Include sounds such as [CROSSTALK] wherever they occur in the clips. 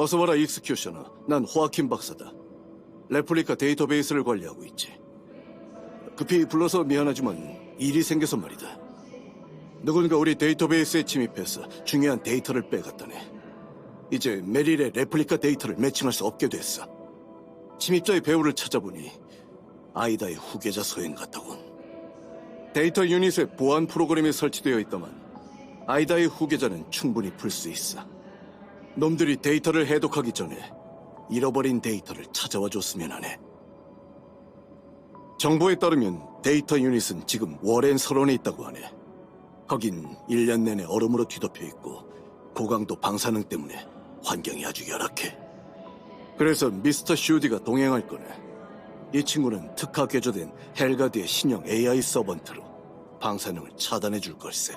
어서 와라 익스큐셔너. 난 호아킨 박사다. 레플리카 데이터베이스를 관리하고 있지. 급히 불러서 미안하지만 일이 생겨서 말이다. 누군가 우리 데이터베이스에 침입해서 중요한 데이터를 빼갔다네. 이제 메릴의 레플리카 데이터를 매칭할 수 없게 됐어. 침입자의 배우를 찾아보니 아이다의 후계자 소행 같다군. 데이터 유닛에 보안 프로그램이 설치되어 있다만 아이다의 후계자는 충분히 풀 수 있어. 놈들이 데이터를 해독하기 전에 잃어버린 데이터를 찾아와 줬으면 하네. 정보에 따르면 데이터 유닛은 지금 워렌 설원에 있다고 하네. 거긴 1년 내내 얼음으로 뒤덮여 있고 고강도 방사능 때문에 환경이 아주 열악해. 그래서 미스터 슈디가 동행할 거네. 이 친구는 특화 개조된 헬가드의 신형 AI 서번트로 방사능을 차단해 줄 걸세.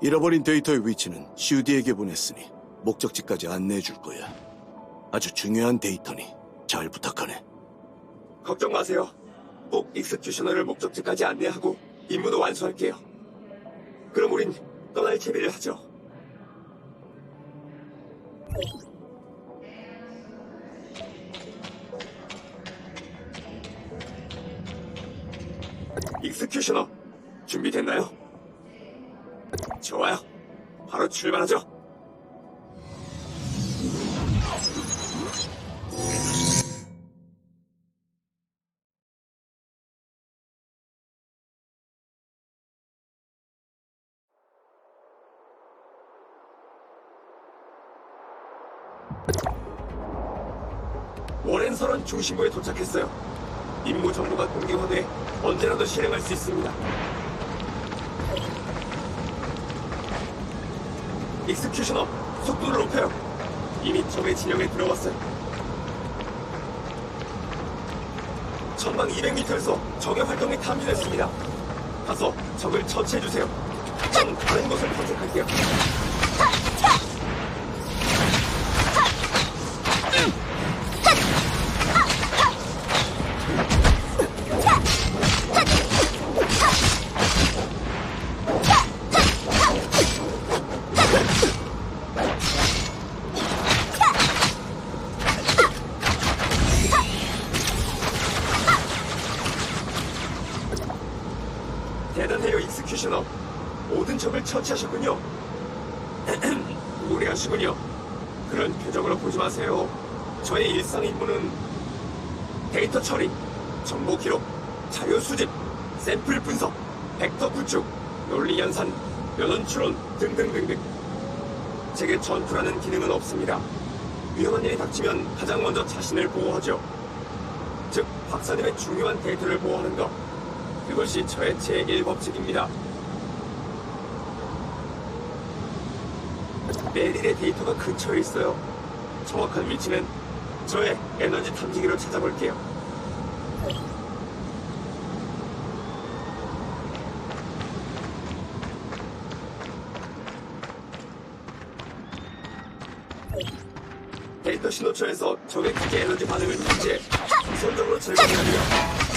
잃어버린 데이터의 위치는 슈디에게 보냈으니 목적지까지 안내해 줄 거야. 아주 중요한 데이터니 잘 부탁하네. 걱정 마세요. 꼭 익스큐셔너를 목적지까지 안내하고 임무도 완수할게요. 그럼 우린 떠날 채비를 하죠. 익스큐셔너 준비됐나요? 좋아요. 바로 출발하죠. 중심부에 도착했어요. 임무 정보가 공개화돼 언제라도 실행할 수 있습니다. 익스큐셔너, 속도를 높여요. 이미 적의 진영에 들어왔어요. 전방 200m에서 적의 활동이 탐지됐습니다. 가서 적을 처치해주세요. 전 다른 곳을. 대단해요, 모든 적을 처치하셨군요. [CLEARS THROAT] 무례하시군요. 그런 표정으로 보지 마세요. 저의 일상 임무는 데이터 처리, 정보 기록, 자료 수집, 샘플 분석, 벡터 구축, 논리 연산, 면허 추론 등등등등. 제게 전투라는 기능은 없습니다. 위험한 일이 닥치면 가장 먼저 자신을 보호하죠. 즉, 박사님의 중요한 데이터를 보호하는 것. 그것이 저의 제1법칙입니다. 메릴의 데이터가 근처에 있어요. 정확한 위치는 저의 에너지 탐지기로 찾아볼게요. 데이터 신호처에서 적의 기계 에너지 반응을 탐지해 우선적으로 절감해야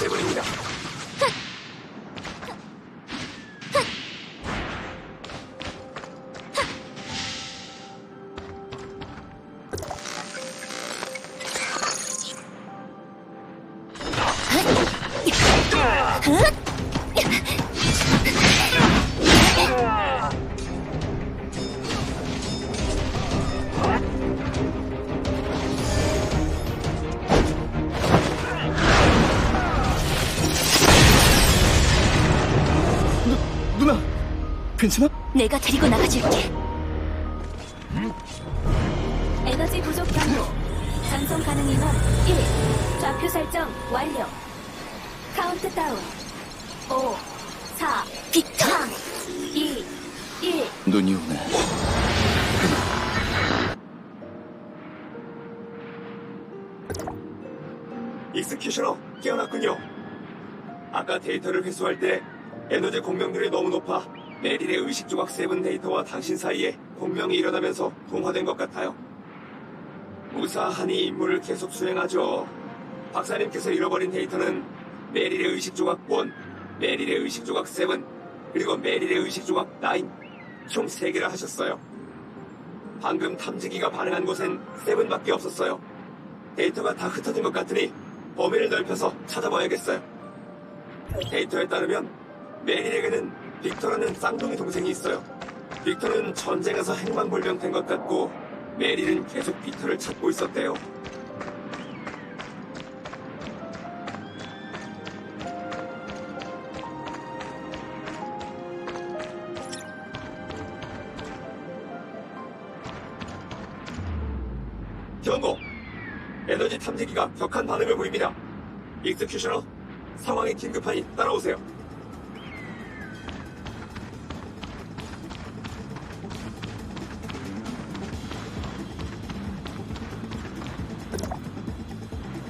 의 누나, 괜찮아? 내가 데리고 나가줄게. 에너지 부족 경로. 전송 가능 인원 1. 좌표 설정 완료. 카운트 다운. 5, 4, 빅터. 2, 1. 눈이 오네. 익스큐셔너 깨어났군요. 아까 데이터를 회수할 때 에너지 공명들이 너무 높아 메릴의 의식 조각 세븐 데이터와 당신 사이에 공명이 일어나면서 동화된 것 같아요. 무사하니 임무를 계속 수행하죠. 박사님께서 잃어버린 데이터는 메릴의 의식 조각 1, 메릴의 의식 조각 7, 그리고 메릴의 의식 조각 9, 총 3개를 하셨어요. 방금 탐지기가 반응한 곳엔 7밖에 없었어요. 데이터가 다 흩어진 것 같으니 범위를 넓혀서 찾아봐야겠어요. 데이터에 따르면 메릴에게는 빅터라는 쌍둥이 동생이 있어요. 빅터는 전쟁에서 행방불명된 것 같고 메릴은 계속 빅터를 찾고 있었대요. 경고! 에너지 탐지기가 격한 반응을 보입니다. 익스큐셔너, 상황이 긴급하니 따라오세요.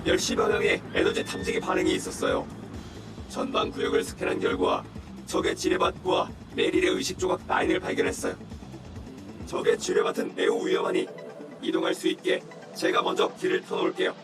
열시 방향에 에너지 탐지기 반응이 있었어요. 전방 구역을 스캔한 결과 적의 지뢰밭과 메릴의 의식 조각 라인을 발견했어요. 적의 지뢰밭은 매우 위험하니 이동할 수 있게 제가 먼저 길을 터놓을게요.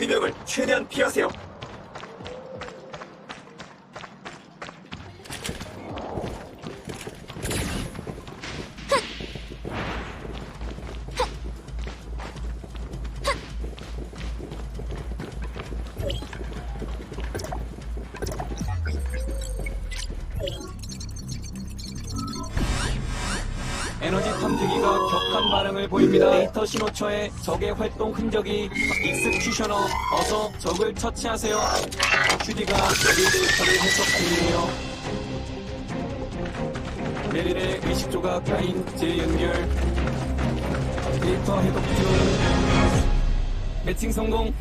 경비병을 최대한 피하세요. 보입니다. 데이터 신호처에 적의 활동 흔적이 익스큐셔너 어서 적을 처치하세요. 슈디가 메릴 데이터를 해석 중이에요. 메릴의 의식 조각 라인 재연결 데이터 해독 중 매칭 성공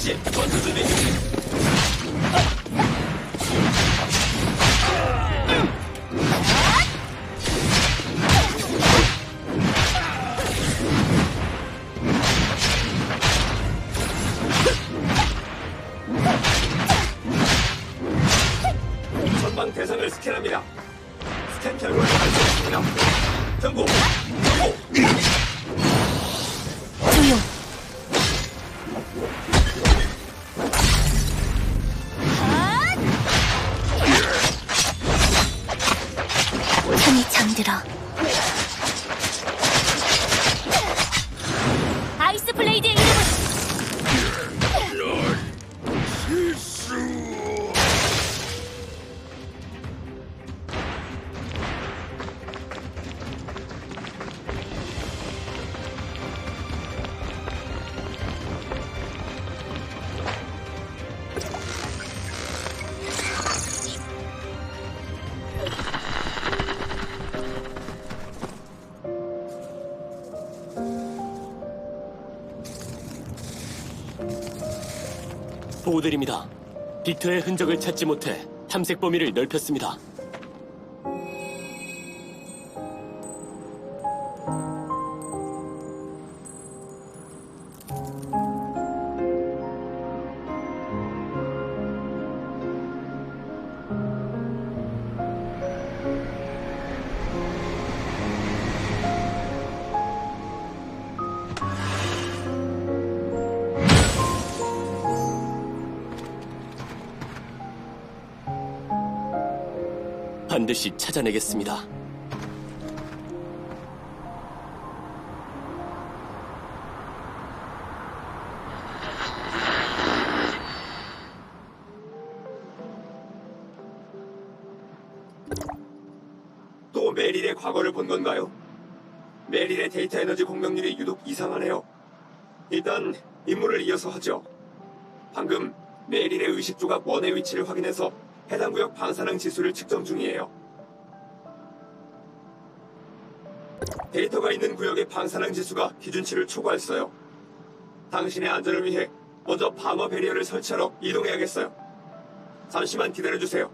다시 전투 준비. 보고드립니다. 빅터의 흔적을 찾지 못해 탐색 범위를 넓혔습니다. 반드시 찾아내겠습니다. 또 메릴의 과거를 본 건가요? 메릴의 데이터 에너지 공명률이 유독 이상하네요. 일단 임무를 이어서 하죠. 방금 메릴의 의식 조각 원의 위치를 확인해서 해당 구역 방사능 지수를 측정 중이에요. 있는 구역의 방사능 지수가 기준치를 초과했어요. 당신의 안전을 위해 먼저 방어 배리어를 설치하러 이동해야겠어요. 잠시만 기다려주세요.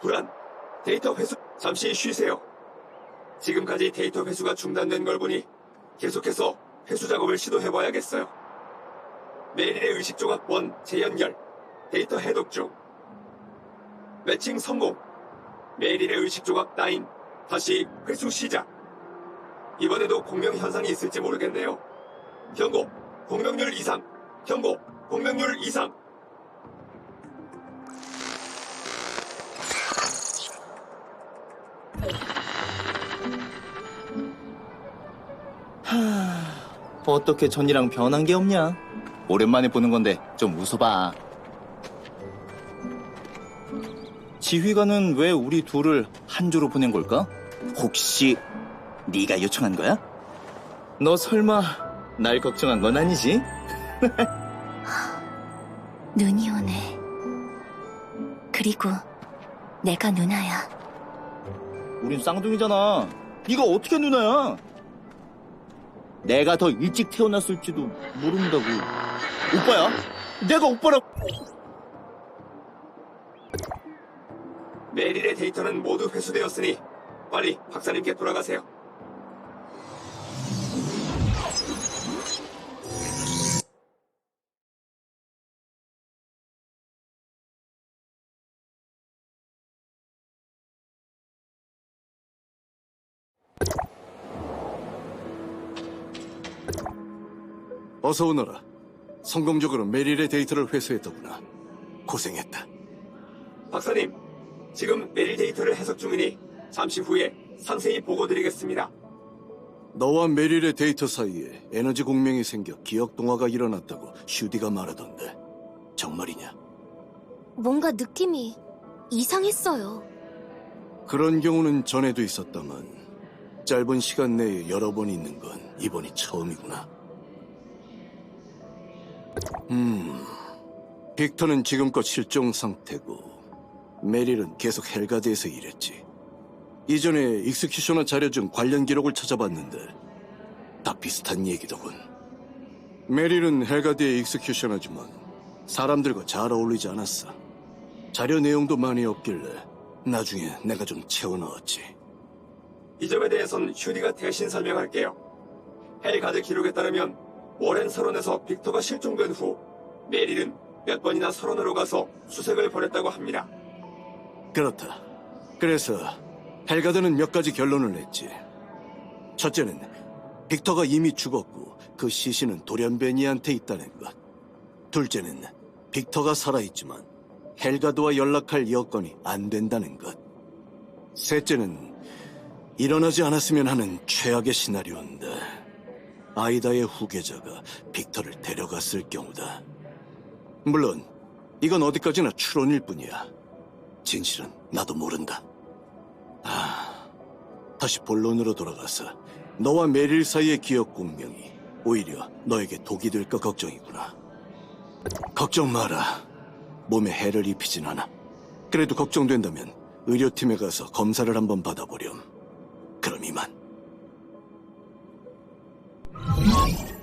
불안. 데이터 회수 잠시 쉬세요. 지금까지 데이터 회수가 중단된 걸 보니 계속해서 회수 작업을 시도해봐야겠어요. 메릴의 의식조각 원 재연결. 데이터 해독 중. 매칭 성공. 메릴의 의식조각 9. 다시 회수 시작. 이번에도 공명 현상이 있을지 모르겠네요. 경고. 공명률 이상. 경고. 공명률 이상. 어떻게 전이랑 변한 게 없냐? 오랜만에 보는 건데 좀 웃어봐. 지휘관은 왜 우리 둘을 한 조로 보낸 걸까? 혹시 네가 요청한 거야? 너 설마 날 걱정한 건 아니지? [LAUGHS] 눈이 오네. 그리고 내가 누나야. 우린 쌍둥이잖아. 네가 어떻게 누나야? 내가 더 일찍 태어났을지도 모른다고. 오빠야? 내가 오빠라. 메릴의 데이터는 모두 회수되었으니 빨리 박사님께 돌아가세요. 어서 오너라. 성공적으로 메릴의 데이터를 회수했더구나. 고생했다. 박사님, 지금 메릴 데이터를 해석 중이니 잠시 후에 상세히 보고드리겠습니다. 너와 메릴의 데이터 사이에 에너지 공명이 생겨 기억 동화가 일어났다고 슈디가 말하던데. 정말이냐? 뭔가 느낌이 이상했어요. 그런 경우는 전에도 있었다만 짧은 시간 내에 여러 번 있는 건 이번이 처음이구나. 음, 빅터는 지금껏 실종 상태고 메릴은 계속 헬가드에서 일했지. 이전에 익스큐셔너 자료 중 관련 기록을 찾아봤는데 다 비슷한 얘기더군. 메릴은 헬가드의 익스큐셔너지만 사람들과 잘 어울리지 않았어. 자료 내용도 많이 없길래 나중에 내가 좀 채워 넣었지. 이 점에 대해선 휴디가 대신 설명할게요. 헬가드 기록에 따르면 워렌 서론에서 빅터가 실종된 후 메릴은 몇 번이나 서론으로 가서 수색을 벌였다고 합니다. 그렇다. 그래서 헬가드는 몇 가지 결론을 냈지. 첫째는 빅터가 이미 죽었고 그 시신은 도련베니한테 있다는 것. 둘째는 빅터가 살아있지만 헬가드와 연락할 여건이 안 된다는 것. 셋째는 일어나지 않았으면 하는 최악의 시나리오인데 아이다의 후계자가 빅터를 데려갔을 경우다. 물론 이건 어디까지나 추론일 뿐이야. 진실은 나도 모른다. 아, 다시 본론으로 돌아가서 너와 메릴 사이의 기억 공명이 오히려 너에게 독이 될까 걱정이구나. 걱정 마라. 몸에 해를 입히진 않아. 그래도 걱정된다면 의료팀에 가서 검사를 한번 받아보렴. 그럼 이만. Wait.